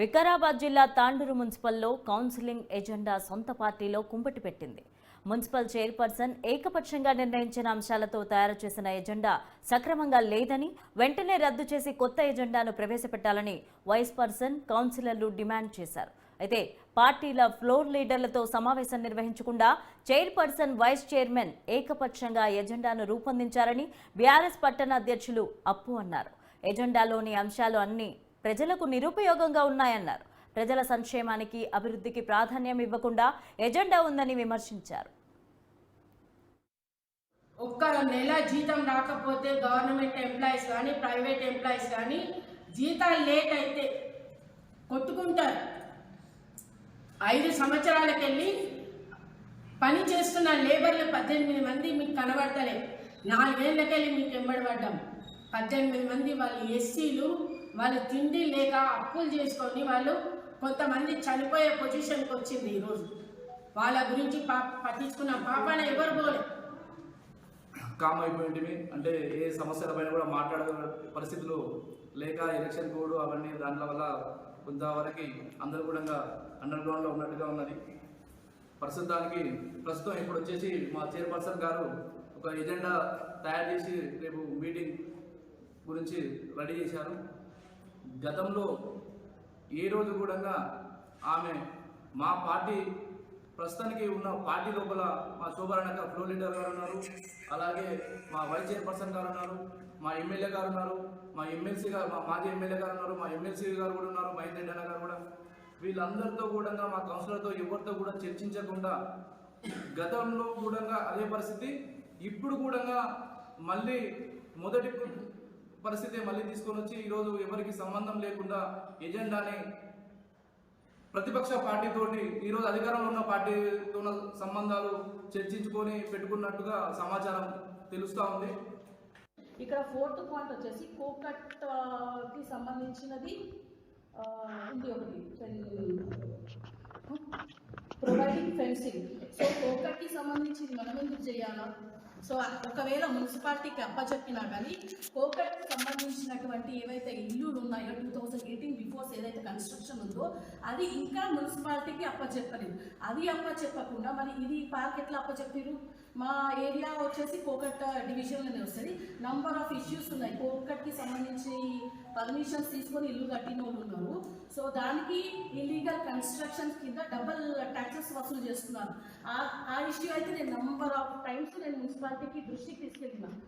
వికారాబాద్ జిల్లా Tandur మున్సిపల్లో counselling agenda సొంత పార్టీలో కుంపటి పెట్టింది. మున్సిపల్ చైర్పర్సన్ ఏకపక్షంగా నిర్ణయించిన అంశాలతో తయారు చేసిన ఎజెండా సక్రమంగా లేదని వెంటనే రద్దు చేసి కొత్త ఎజెండాను ప్రవేశపెట్టాలని వైస్ పర్సన్ కౌన్సిలర్లు డిమాండ్ చేశారు. అయితే పార్టీల ఫ్లోర్ లీడర్లతో సమావేశం నిర్వహించకుండా చైర్పర్సన్ వైస్ చైర్మన్ ఏకపక్షంగా ఎజెండాను రూపొందించారని బీఆర్ఎస్ పట్టణ అధ్యక్షులు అప్పు అన్నారు. ఎజెండాలోని అంశాలు అన్ని ప్రజలకు నిరుపయోగంగా ఉన్నాయన్నారు. ప్రజల సంక్షేమానికి అభివృద్ధికి ప్రాధాన్యం ఇవ్వకుండా ఎజెండా ఉందని విమర్శించారు. ఒక్క నెల జీతం రాకపోతే గవర్నమెంట్ ఎంప్లాయీస్ కానీ ప్రైవేట్ ఎంప్లాయీస్ కానీ జీతాలు లేట్ అయితే కొట్టుకుంటారు. ఐదు సంవత్సరాలకెళ్ళి పని చేస్తున్న లేబర్లు పద్దెనిమిది మంది మీకు కనబడతలే. నాలుగేళ్ళకెళ్ళి మీకు ఎంబడబడ్డాం పద్దెనిమిది మంది వాళ్ళు ఎస్సీలు వాళ్ళు తిండి లేక అప్పులు చేసుకొని వాళ్ళు కొంతమంది చనిపోయే పొజిషన్కి వచ్చింది ఈరోజు వాళ్ళ గురించి పా పట్టించుకున్న పాపాన ఎవరు పోలే? కామ్ అయిపోయింటివి. అంటే ఏ సమస్యల పైన కూడా మాట్లాడే పరిస్థితులు లేక ఎలక్షన్ కోడ్ అవన్నీ దాంట్లో వల్ల కొంతవరకు అందరూ కూడా అండర్ గ్రౌండ్లో ఉన్నట్టుగా ఉన్నది. ప్రస్తుతానికి ప్రస్తుతం ఇప్పుడు వచ్చేసి మా చైర్పర్సన్ గారు ఒక ఎజెండా తయారు చేసి రేపు మీటింగ్ గురించి రెడీ చేశారు. గతంలో ఏ రోజు కూడా ఆమె మా పార్టీ ప్రస్తుతానికి ఉన్న పార్టీ లోపల మా శోభరణక ఫ్లో లీడర్ గారు ఉన్నారు. అలాగే మా వైస్ చైర్పర్సన్ గారు ఉన్నారు. మా ఎమ్మెల్యే గారు ఉన్నారు. మా ఎమ్మెల్సీ గారు మా మాజీ ఎమ్మెల్యే గారు ఉన్నారు. మా ఎమ్మెల్సీ గారు కూడా ఉన్నారు. మహేంద్ర రెడ్డి అన్న గారు కూడా. వీళ్ళందరితో కూడా మా కౌన్సిలర్తో ఎవరితో కూడా చర్చించకుండా గతంలో కూడా అదే పరిస్థితి. ఇప్పుడు కూడా మళ్ళీ మొదటి పరిస్థితి మళ్ళీ తీసుకొని వచ్చి ఈరోజు ఎవరికి సంబంధం లేకుండా ఎజెండాని ప్రతిపక్ష పార్టీతోటి ఈరోజు అధికారంలో ఉన్న పార్టీతో సంబంధాలు చర్చించుకొని పెట్టుకున్నట్టుగా సమాచారం తెలుస్తూ ఉంది. ఇక్కడ ఫోర్త్ పాయింట్ వచ్చేసి కోకట్కి సంబంధించినది ఉంది ఒకటి ఫెన్సింగ్ సో కోకట్కి సంబంధించి మనం ఎందుకు చేయాలా? సో ఒకవేళ మున్సిపాలిటీకి అప్పచెప్పినా కానీ కోకట్కి కాబట్టి ఏవైతే ఇల్లులు ఉన్నాయో టూ థౌజండ్ ఎయిటీన్ బిఫోర్స్ ఏదైతే కన్స్ట్రక్షన్ ఉందో అది ఇంకా మున్సిపాలిటీకి అప్పచెప్పలేదు. అది అప్పచెప్పకుండా మరి ఇది పార్క్ ఎట్లా అప్పచెప్పారు మా ఏరియా వచ్చేసి కోకట్ డివిజన్లోనే వస్తుంది. నంబర్ ఆఫ్ ఇష్యూస్ ఉన్నాయి. కోకట్కి సంబంధించి పర్మిషన్స్ తీసుకొని ఇల్లు కట్టిన వాళ్ళు ఉన్నారు. సో దానికి ఇల్లీగల్ కన్స్ట్రక్షన్స్ కింద డబల్ ట్యాక్సెస్ వసూలు చేస్తున్నారు. ఆ- ఆ ఇష్యూ అయితే నేను నంబర్ ఆఫ్ టైమ్స్ నేను మున్సిపాలిటీకి దృష్టికి తీసుకెళ్తున్నాను